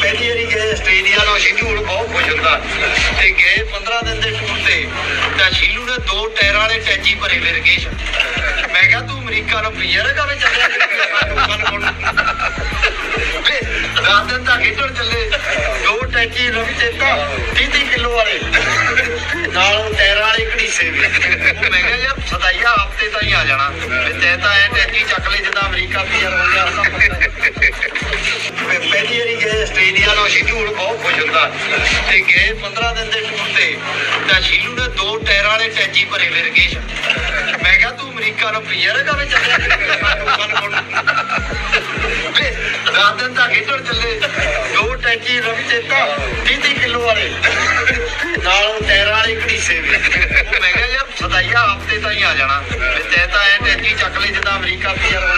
ਪਹਿਲੀ ਵਾਰੀ ਗਏ ਆਸਟ੍ਰੇਲੀਆ ਨਾਲ ਸ਼ੀਲੂ ਬਹੁਤ ਖੁਸ਼ ਹੁੰਦਾ। ਤੇ ਗਏ 15 ਦਿਨ ਦੇ ਟੂਰ ਤੇ, ਤਾਂ ਸ਼ੀਲੂ ਨੇ ਦੋ ਟਾਇਰਾਂ ਵਾਲੇ ਟੈਚੀ ਭਰੇ ਵੇ ਰਕੇਸ਼। ਮੈਂ ਕਿਹਾ, ਤੂੰ ਅਮਰੀਕਾ ਨੂੰ ਪੀਅਰ ਕਾ ਵਿੱਚ ਚੱਲਿਆ ਰਾਤ ਦਿਨ ਤਾਂ ਖੇਡਣ ਚੱਲੇ। ਦੋ ਟੈਚੀ ਰਵੀ ਚੇਤਾ 30 30 ਕਿਲੋ ਵਾਲੇ। ਨਾਲ ਉਹ ਟਾਇਰਾਂ ਵਾਲੇ ਘੜੀਸੇ ਵੀ। ਤਾਂ ਹੀ ਆ ਜਾਣਾ। ਤੇ ਤੈਂ ਤਾਂ ਐ ਟੈਚੀ ਚੱਕ ਲਈ ਜਿੱਦਾਂ ਅਮਰੀਕਾ ਪੀਅਰ ਹੋ ਗਿਆ। ਮੈਂ ਪਹਿਲੀ ਵਾਰੀ ਗਏ ਆਸਟ੍ਰੇਲੀਆ ਨਾਲ ਸ਼ੀਲੂ ਬਹੁਤ ਖੁਸ਼ ਹੁੰਦਾ। ਤੇ ਗਏ 15 ਦਿਨ ਦੇ ਟੂਰ ਤੇ। ਤਾਂ ਸ਼ੀਲੂ ਨੇ ਦੋ ਟਾਇਰਾਂ ਵਾਲੇ ਟੈਚੀ ਭਰੇ ਵੇ ਰਕੇਸ਼ ਮੈਂ ਕਿਹਾ ਤੂੰ ਅਮਰੀਕਾ ਨੂੰ ਪੀਅਰ ਕਾ ਵਿੱਚ ਚੱਲਿਆ ਰਾਤ ਦਿਨ ਤਾਂ ਖੇਡਣ ਚੱਲੇ। ਦੋ ਟੈਚੀ ਰਵੀ ਚੇਤਾ 30 30 ਕਿਲੋ ਵਾਲੇ। ਨਾਲ ਟਾਇਰਾਂ ਵਾਲੇ ਘੜੀਸੇ ਵੀ। ਮੈਂ ਕਿਹਾ ਯਾਰ ਹਫ਼ਤੇ ਤਾਂ ਹੀ ਆ ਜਾਣਾ। ਤੇ ਤੈਂ ਤਾਂ ਐ ਟੈਕੀ ਚੱਕ ਲਈ ਜਿੱਦਾਂ ਅਮਰੀਕਾ ਪੀਅਰ